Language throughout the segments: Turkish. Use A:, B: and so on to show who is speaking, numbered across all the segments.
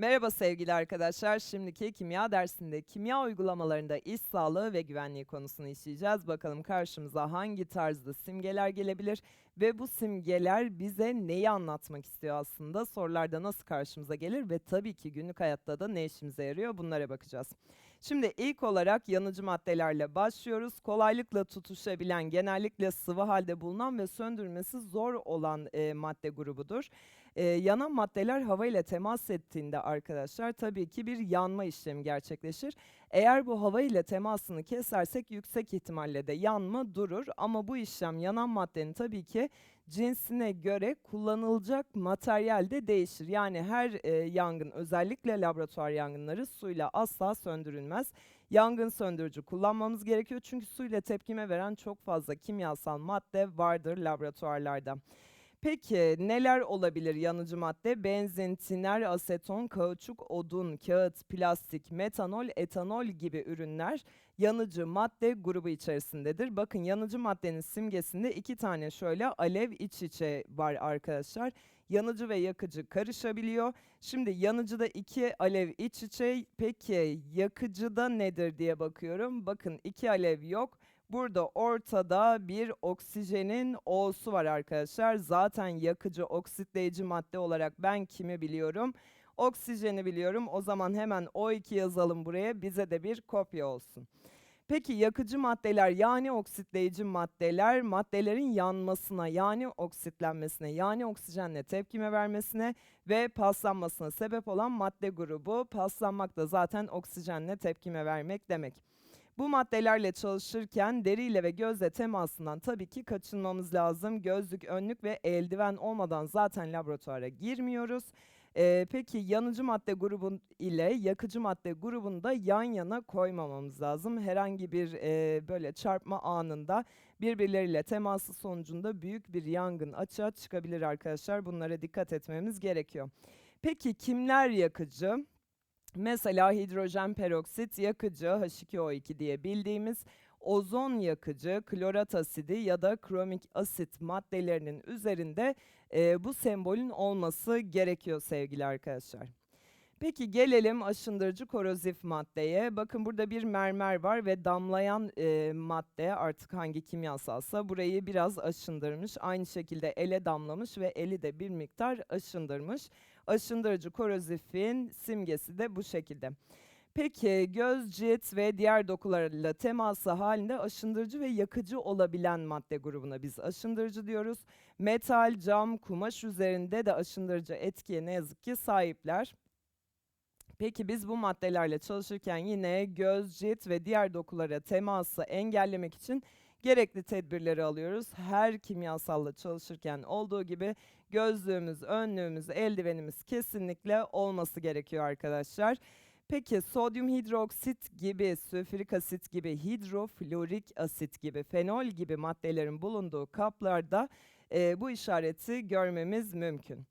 A: Merhaba sevgili arkadaşlar. Şimdiki kimya dersinde kimya uygulamalarında iş sağlığı ve güvenliği konusunu işleyeceğiz. Bakalım karşımıza hangi tarzda simgeler gelebilir ve bu simgeler bize neyi anlatmak istiyor aslında? Sorularda nasıl karşımıza gelir ve tabii ki günlük hayatta da ne işimize yarıyor bunlara bakacağız. Şimdi ilk olarak yanıcı maddelerle başlıyoruz. Kolaylıkla tutuşabilen, genellikle sıvı halde bulunan ve söndürmesi zor olan e, madde grubudur. E, yanan maddeler hava ile temas ettiğinde arkadaşlar tabii ki bir yanma işlemi gerçekleşir. Eğer bu hava ile temasını kesersek yüksek ihtimalle de yanma durur ama bu işlem yanan maddenin tabii ki cinsine göre kullanılacak materyal de değişir. Yani her e, yangın özellikle laboratuvar yangınları suyla asla söndürülmez. Yangın söndürücü kullanmamız gerekiyor çünkü suyla tepkime veren çok fazla kimyasal madde vardır laboratuvarlarda. Peki neler olabilir yanıcı madde? Benzin, tiner, aseton, kauçuk, odun, kağıt, plastik, metanol, etanol gibi ürünler yanıcı madde grubu içerisindedir. Bakın yanıcı maddenin simgesinde iki tane şöyle alev iç içe var arkadaşlar. Yanıcı ve yakıcı karışabiliyor. Şimdi yanıcıda iki alev iç içe. Peki yakıcıda nedir diye bakıyorum. Bakın iki alev yok. Burada ortada bir oksijenin O'su var arkadaşlar. Zaten yakıcı, oksitleyici madde olarak ben kimi biliyorum? Oksijeni biliyorum. O zaman hemen O2 yazalım buraya. Bize de bir kopya olsun. Peki yakıcı maddeler yani oksitleyici maddeler maddelerin yanmasına yani oksitlenmesine yani oksijenle tepkime vermesine ve paslanmasına sebep olan madde grubu. Paslanmak da zaten oksijenle tepkime vermek demek. Bu maddelerle çalışırken deriyle ve gözle temasından tabii ki kaçınmamız lazım. Gözlük, önlük ve eldiven olmadan zaten laboratuvara girmiyoruz. Ee, peki yanıcı madde grubun ile yakıcı madde grubunu da yan yana koymamamız lazım. Herhangi bir e, böyle çarpma anında birbirleriyle teması sonucunda büyük bir yangın açığa çıkabilir arkadaşlar. Bunlara dikkat etmemiz gerekiyor. Peki kimler yakıcı? Mesela hidrojen peroksit yakıcı H2O2 diye bildiğimiz ozon yakıcı, klorat asidi ya da kromik asit maddelerinin üzerinde e, bu sembolün olması gerekiyor sevgili arkadaşlar. Peki gelelim aşındırıcı korozif maddeye. Bakın burada bir mermer var ve damlayan e, madde artık hangi kimyasalsa burayı biraz aşındırmış. Aynı şekilde ele damlamış ve eli de bir miktar aşındırmış. Aşındırıcı korozifin simgesi de bu şekilde. Peki göz, cilt ve diğer dokularla teması halinde aşındırıcı ve yakıcı olabilen madde grubuna biz aşındırıcı diyoruz. Metal, cam, kumaş üzerinde de aşındırıcı etkiye ne yazık ki sahipler. Peki biz bu maddelerle çalışırken yine göz, cilt ve diğer dokulara teması engellemek için gerekli tedbirleri alıyoruz. Her kimyasalla çalışırken olduğu gibi gözlüğümüz, önlüğümüz, eldivenimiz kesinlikle olması gerekiyor arkadaşlar. Peki sodyum hidroksit gibi, sülfürik asit gibi, hidroflorik asit gibi, fenol gibi maddelerin bulunduğu kaplarda e, bu işareti görmemiz mümkün.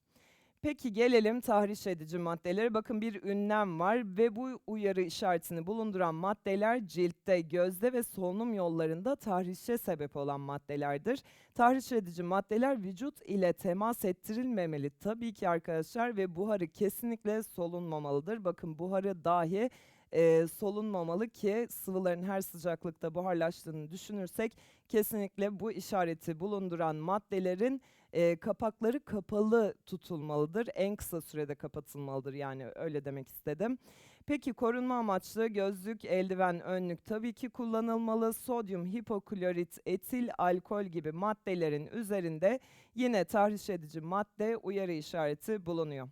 A: Peki gelelim tahriş edici maddelere. Bakın bir ünlem var ve bu uyarı işaretini bulunduran maddeler ciltte, gözde ve solunum yollarında tahrişe sebep olan maddelerdir. Tahriş edici maddeler vücut ile temas ettirilmemeli tabii ki arkadaşlar ve buharı kesinlikle solunmamalıdır. Bakın buharı dahi e, solunmamalı ki sıvıların her sıcaklıkta buharlaştığını düşünürsek kesinlikle bu işareti bulunduran maddelerin e, kapakları kapalı tutulmalıdır. En kısa sürede kapatılmalıdır yani öyle demek istedim. Peki korunma amaçlı gözlük, eldiven, önlük tabii ki kullanılmalı. Sodyum hipoklorit, etil alkol gibi maddelerin üzerinde yine tahriş edici madde uyarı işareti bulunuyor.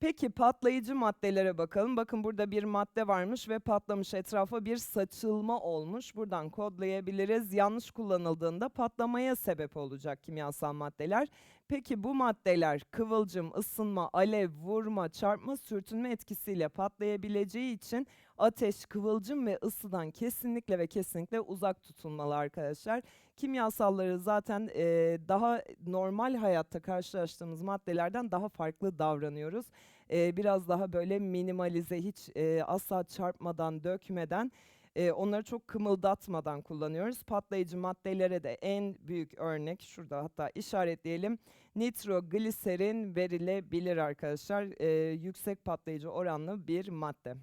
A: Peki patlayıcı maddelere bakalım. Bakın burada bir madde varmış ve patlamış etrafa bir saçılma olmuş. Buradan kodlayabiliriz. Yanlış kullanıldığında patlamaya sebep olacak kimyasal maddeler. Peki bu maddeler kıvılcım, ısınma, alev, vurma, çarpma, sürtünme etkisiyle patlayabileceği için ateş, kıvılcım ve ısıdan kesinlikle ve kesinlikle uzak tutulmalı arkadaşlar. Kimyasalları zaten e, daha normal hayatta karşılaştığımız maddelerden daha farklı davranıyoruz. E, biraz daha böyle minimalize, hiç e, asla çarpmadan, dökmeden e, onları çok kımıldatmadan kullanıyoruz. Patlayıcı maddelere de en büyük örnek şurada hatta işaretleyelim. Nitrogliserin verilebilir arkadaşlar. E, yüksek patlayıcı oranlı bir madde.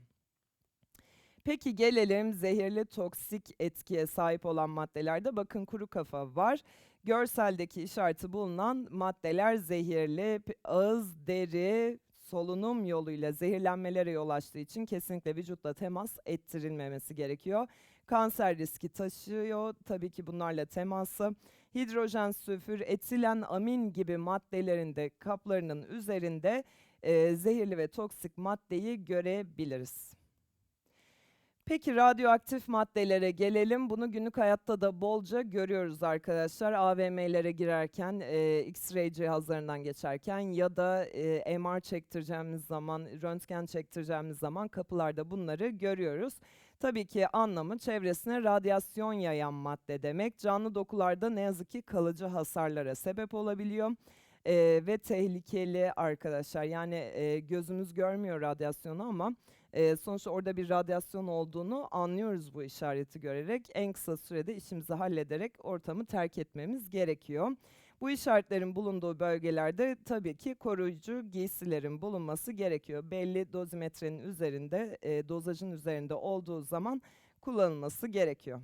A: Peki gelelim zehirli toksik etkiye sahip olan maddelerde. Bakın kuru kafa var. Görseldeki işareti bulunan maddeler zehirli, ağız, deri, solunum yoluyla zehirlenmelere yol açtığı için kesinlikle vücutla temas ettirilmemesi gerekiyor. Kanser riski taşıyor tabii ki bunlarla teması. Hidrojen, sülfür, etilen, amin gibi maddelerin de kaplarının üzerinde e, zehirli ve toksik maddeyi görebiliriz. Peki radyoaktif maddelere gelelim. Bunu günlük hayatta da bolca görüyoruz arkadaşlar. AVM'lere girerken, e, X-ray cihazlarından geçerken ya da e, MR çektireceğimiz zaman, röntgen çektireceğimiz zaman kapılarda bunları görüyoruz. Tabii ki anlamı çevresine radyasyon yayan madde demek. Canlı dokularda ne yazık ki kalıcı hasarlara sebep olabiliyor. E, ve tehlikeli arkadaşlar. Yani e, gözümüz görmüyor radyasyonu ama e, sonuçta orada bir radyasyon olduğunu anlıyoruz bu işareti görerek. En kısa sürede işimizi hallederek ortamı terk etmemiz gerekiyor. Bu işaretlerin bulunduğu bölgelerde tabii ki koruyucu giysilerin bulunması gerekiyor. Belli dozimetrenin üzerinde, e, dozajın üzerinde olduğu zaman kullanılması gerekiyor.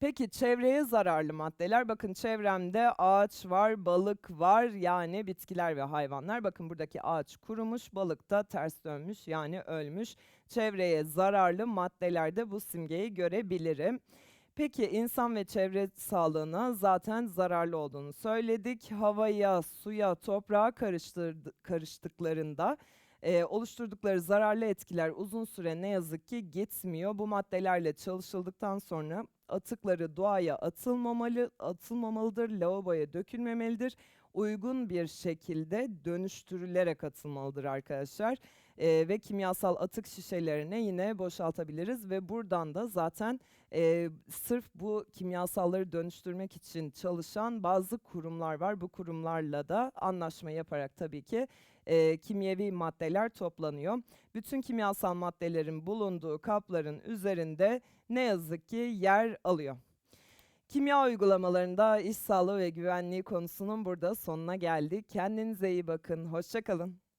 A: Peki çevreye zararlı maddeler. Bakın çevremde ağaç var, balık var yani bitkiler ve hayvanlar. Bakın buradaki ağaç kurumuş, balık da ters dönmüş yani ölmüş. Çevreye zararlı maddelerde bu simgeyi görebilirim. Peki insan ve çevre sağlığına zaten zararlı olduğunu söyledik. Havaya, suya, toprağa karıştıklarında e, oluşturdukları zararlı etkiler uzun süre ne yazık ki gitmiyor. Bu maddelerle çalışıldıktan sonra atıkları doğaya atılmamalı, atılmamalıdır, lavaboya dökülmemelidir. Uygun bir şekilde dönüştürülerek atılmalıdır arkadaşlar. E, ve kimyasal atık şişelerine yine boşaltabiliriz ve buradan da zaten e, sırf bu kimyasalları dönüştürmek için çalışan bazı kurumlar var. Bu kurumlarla da anlaşma yaparak tabii ki e, kimyevi maddeler toplanıyor. Bütün kimyasal maddelerin bulunduğu kapların üzerinde ne yazık ki yer alıyor. Kimya uygulamalarında iş sağlığı ve güvenliği konusunun burada sonuna geldik. Kendinize iyi bakın. Hoşçakalın.